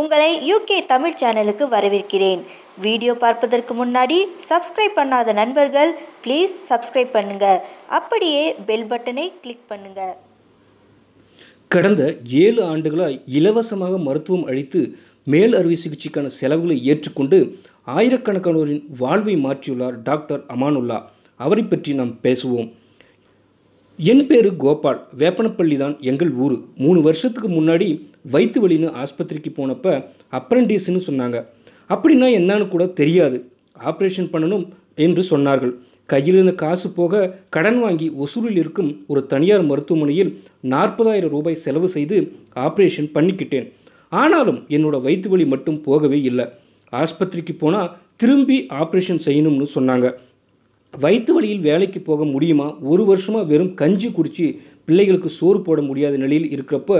உங்களை யூகே தமிழ் சேனலுக்கு வரவேற்கிறேன். வீடியோ பார்ப்பதற்கு முன்னாடி சப்ஸ்கிரைப் பண்ணாத நண்பர்கள் ப்ளீஸ் சப்ஸ்கிரைப் பண்ணுங்க. அப்படியே பெல் பட்டனை கிளிக் பண்ணுங்க. கடந்த ஏழு ஆண்டுகளாய் இலவசமாக மருத்துவம் அளித்து மேல் அறுவை சிகிச்சைக்கான செலவுகளை ஏற்றுக்கொண்டு ஆயிரக்கணக்கானோரின் வாழ்வை மாற்றியுள்ளார் டாக்டர் அமானுல்லா. அவரை பற்றி நாம் பேசுவோம். என் பேரு கோபால். வேப்பனப்பள்ளி தான் எங்கள் ஊர். மூணு வருஷத்துக்கு முன்னாடி வயிற்று வலின்னு ஆஸ்பத்திரிக்கு போனப்ப அப்ரண்டிஸ்னு சொன்னாங்க. அப்படின்னா என்னன்னு கூட தெரியாது. ஆப்ரேஷன் பண்ணணும் என்று சொன்னார்கள். கையில் இருந்த காசு போக கடன் வாங்கி ஒசூரில் இருக்கும் ஒரு தனியார் மருத்துவமனையில் நாற்பதாயிரம் ரூபாய் செலவு செய்து ஆப்ரேஷன் பண்ணிக்கிட்டேன். ஆனாலும் என்னோட வயிற்று வலி மட்டும் போகவே இல்லை. ஆஸ்பத்திரிக்கு போனால் திரும்பி ஆப்ரேஷன் செய்யணும்னு சொன்னாங்க. வயிற்று வலியில் வேலைக்கு போக முடியுமா? ஒரு வருஷமாக வெறும் கஞ்சி குடித்து பிள்ளைகளுக்கு சோறு போட முடியாத நிலையில் இருக்கிறப்ப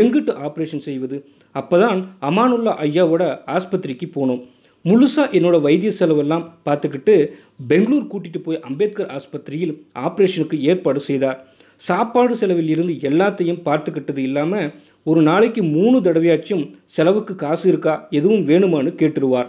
எங்கிட்டு ஆப்ரேஷன் செய்வது? அப்போ தான் அமானுல்லா ஐயாவோட ஆஸ்பத்திரிக்கு போனோம். முழுசாக என்னோடய வைத்திய செலவெல்லாம் பார்த்துக்கிட்டு பெங்களூர் கூட்டிகிட்டு போய் அம்பேத்கர் ஆஸ்பத்திரியில் ஆப்ரேஷனுக்கு ஏற்பாடு செய்தார். சாப்பாடு செலவில் இருந்து எல்லாத்தையும் பார்த்துக்கிட்டது இல்லாமல் ஒரு நாளைக்கு மூணு தடவையாச்சும் செலவுக்கு காசு இருக்கா? எதுவும் வேணுமான்னு கேட்டுருவார்.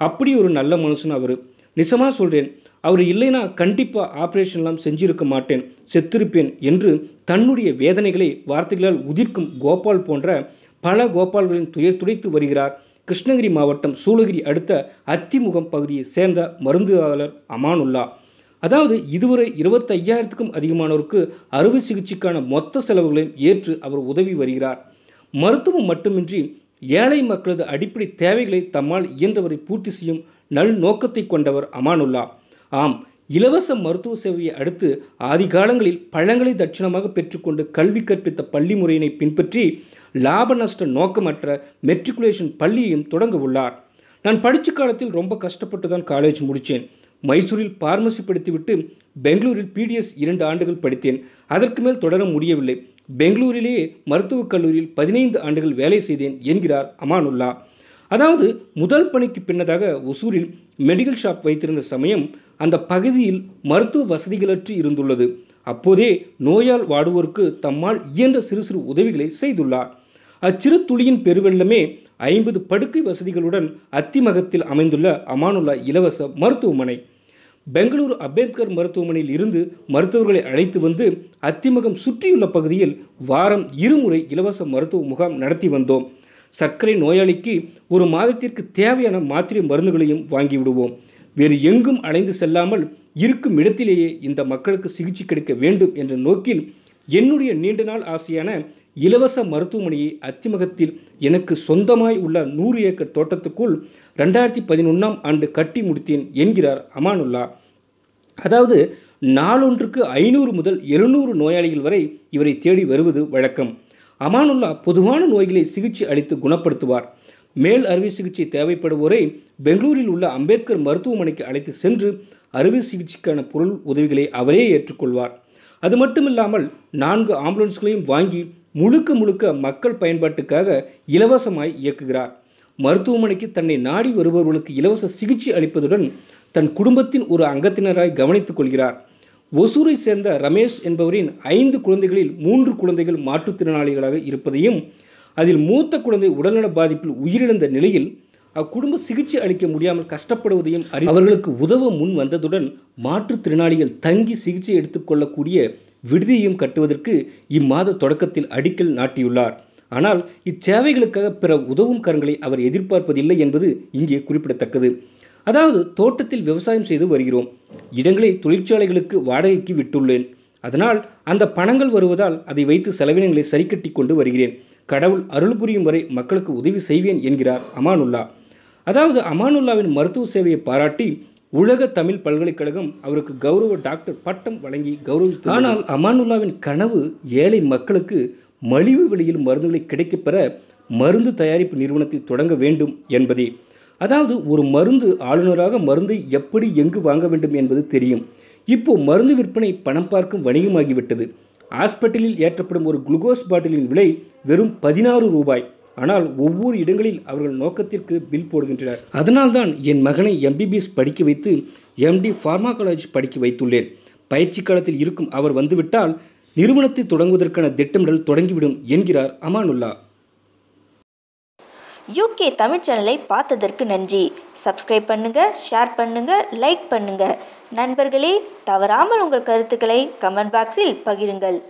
அப்படி ஒரு நல்ல மனுஷன் அவர். நிஜமாக சொல்கிறேன் அவர் இல்லைனா கண்டிப்பாக ஆப்ரேஷன்லாம் செஞ்சிருக்க மாட்டேன் செத்திருப்பேன் என்று தன்னுடைய வேதனைகளை வார்த்தைகளால் உதிர்க்கும் கோபால் போன்ற பல கோபால்களின் துயர் துடைத்து வருகிறார். கிருஷ்ணகிரி மாவட்டம் சூளகிரி அடுத்த அத்திமுகம் பகுதியை சேர்ந்த மருந்தாளர் அமானுல்லா. அதாவது இதுவரை இருபத்தையாயிரத்துக்கும் அதிகமானோருக்கு அறுவை சிகிச்சைக்கான மொத்த செலவுகளையும் ஏற்று அவர் உதவி வருகிறார். மருத்துவம் மட்டுமின்றி ஏழை மக்களது அடிப்படை தேவைகளை தம்மால் இயன்றவரை பூர்த்தி செய்யும் நல் நோக்கத்தை கொண்டவர் அமானுல்லா. ஆம் இலவச மருத்துவ சேவையை அடுத்து ஆதி காலங்களில் பழங்களை தட்சிணமாக பெற்றுக்கொண்டு கல்வி கற்பித்த பள்ளி முறையினை பின்பற்றி லாப நஷ்ட நோக்கமற்ற மெட்ரிகுலேஷன் பள்ளியையும் தொடங்க உள்ளார். நான் படித்த காலத்தில் ரொம்ப கஷ்டப்பட்டு தான் காலேஜ் முடித்தேன் மைசூரில் பார்மசி படித்துவிட்டு பெங்களூரில் பிடிஎஸ் இரண்டு ஆண்டுகள் படித்தேன். அதற்கு மேல் தொடர முடியவில்லை. பெங்களூரிலேயே மருத்துவக் கல்லூரியில் பதினைந்து ஆண்டுகள் வேலை செய்தேன் என்கிறார் அமானுல்லா. அதாவது முதல் பணிக்கு பின்னதாக ஒசூரில் மெடிக்கல் ஷாப் வைத்திருந்த சமயம் அந்த பகுதியில் மருத்துவ வசதிகளற்று இருந்துள்ளது. அப்போதே நோயால் வாடுவோருக்கு தம்மால் இயன்ற சிறு சிறு உதவிகளை செய்துள்ளார். அச்சிறு துளியின் பெருவெள்ளமே ஐம்பது படுக்கை வசதிகளுடன் அத்திமகத்தில் அமைந்துள்ள அமானுல்லா இலவச மருத்துவமனை. பெங்களூரு அம்பேத்கர் மருத்துவமனையில் இருந்து மருத்துவர்களை அழைத்து வந்து அத்திமகம் சுற்றியுள்ள பகுதியில் வாரம் இருமுறை இலவச மருத்துவ முகாம் நடத்தி வந்தோம். சர்க்கரை நோயாளிக்கு ஒரு மாதத்திற்கு தேவையான மாத்திரை மருந்துகளையும் வாங்கிவிடுவோம் வேறு எங்கும் அலைந்து செல்லாமல் இருக்கும் இடத்திலேயே இந்த மக்களுக்கு சிகிச்சை கிடைக்க வேண்டும் என்ற நோக்கில் என்னுடைய நீண்ட நாள் ஆசையான இலவச மருத்துவமனையை அத்திமகத்தில் எனக்கு சொந்தமாய் உள்ள நூறு ஏக்கர் தோட்டத்துக்குள் ரெண்டாயிரத்தி பதினொன்றாம் ஆண்டு கட்டி முடித்தேன் என்கிறார் அமானுல்லா. அதாவது நாளொன்றுக்கு ஐநூறு முதல் எழுநூறு நோயாளிகள் வரை இவரை தேடி வருவது வழக்கம். அமானுல்லா பொதுவான நோய்களை சிகிச்சை அளித்து குணப்படுத்துவார். மேல் அறுவை சிகிச்சை தேவைப்படுவோரை பெங்களூரில் உள்ள அம்பேத்கர் மருத்துவமனைக்கு அழைத்து சென்று அறுவை சிகிச்சைக்கான பொருள் உதவிகளை அவரே ஏற்றுக்கொள்வார். அது மட்டும் இல்லாமல் நான்கு ஆம்புலன்ஸ்களையும் வாங்கி முழுக்க முழுக்க மக்கள் பயன்பாட்டுக்காக இலவசமாய் இயக்குகிறார். மருத்துவமனைக்கு தன்னை நாடி வருபவர்களுக்கு இலவச சிகிச்சை அளிப்பதுடன் தன் குடும்பத்தின் ஒரு அங்கத்தினராய் கவனித்துக் கொள்கிறார். ஒசூரை சேர்ந்த ரமேஷ் என்பவரின் ஐந்து குழந்தைகளில் மூன்று குழந்தைகள் மாற்றுத்திறனாளிகளாக இருப்பதையும் அதில் மூத்த குழந்தை உடல்நல பாதிப்பில் உயிரிழந்த நிலையில் அக்குடும்ப சிகிச்சை அளிக்க முடியாமல் கஷ்டப்படுவதையும் அறி அவர்களுக்கு உதவ முன் வந்ததுடன் மாற்றுத்திறனாளிகள் தங்கி சிகிச்சை எடுத்துக்கொள்ளக்கூடிய விடுதியையும் கட்டுவதற்கு இம்மாத தொடக்கத்தில் அடிக்கல் நாட்டியுள்ளார். ஆனால் இச்சேவைகளுக்காக பிற உதவும் கரங்களை அவர் எதிர்பார்ப்பதில்லை என்பது இங்கே குறிப்பிடத்தக்கது. அதாவது தோட்டத்தில் விவசாயம் செய்து வருகிறோம். இடங்களை தொழிற்சாலைகளுக்கு வாடகைக்கு விட்டுள்ளேன். அதனால் அந்த பணங்கள் வருவதால் அதை வைத்து செலவினங்களை சரிக்கட்டி கொண்டு வருகிறேன். கடவுள் அருள் புரியும் வரை மக்களுக்கு உதவி செய்வேன் என்கிறார் அமானுல்லா. அதாவது அமானுல்லாவின் மருத்துவ சேவையை பாராட்டி உலக தமிழ் பல்கலைக்கழகம் அவருக்கு கௌரவ டாக்டர் பட்டம் வழங்கி கௌரவித்து ஆனால் அமானுல்லாவின் கனவு ஏழை மக்களுக்கு மலிவு விலையில் மருந்துகளை கிடைக்கப்பெற மருந்து தயாரிப்பு நிறுவனத்தை தொடங்க வேண்டும் என்பதே. அதாவது ஒரு மருந்து ஆளுநராக மருந்தை எப்படி எங்கு வாங்க வேண்டும் என்பது தெரியும். இப்போ மருந்து விற்பனை பணம் பார்க்கும் வணிகமாகிவிட்டது. ஹாஸ்பிட்டலில் ஏற்றப்படும் ஒரு குளுக்கோஸ் பாட்டிலின் விலை வெறும் பதினாறு ரூபாய். ஆனால் ஒவ்வொரு இடங்களில் அவர்கள் நோக்கத்திற்கு பில் போடுகின்றனர். அதனால்தான் என் மகனை எம்பிபிஎஸ் படிக்க வைத்து எம்டி ஃபார்மாகாலஜி படிக்க வைத்துள்ளேன். பயிற்சி காலத்தில் இருக்கும் அவர் வந்துவிட்டால் நிறுவனத்தை தொடங்குவதற்கான திட்டமிடல் தொடங்கிவிடும் என்கிறார் அமானுல்லா. யூகே தமிழ் சேனலை பார்த்ததற்கு நன்றி. சப்ஸ்கிரைப் பண்ணுங்கள் ஷேர் பண்ணுங்கள் லைக் பண்ணுங்கள் நண்பர்களே தவறாமல் உங்கள் கருத்துக்களை கமெண்ட் பாக்ஸில் பகிருங்கள்.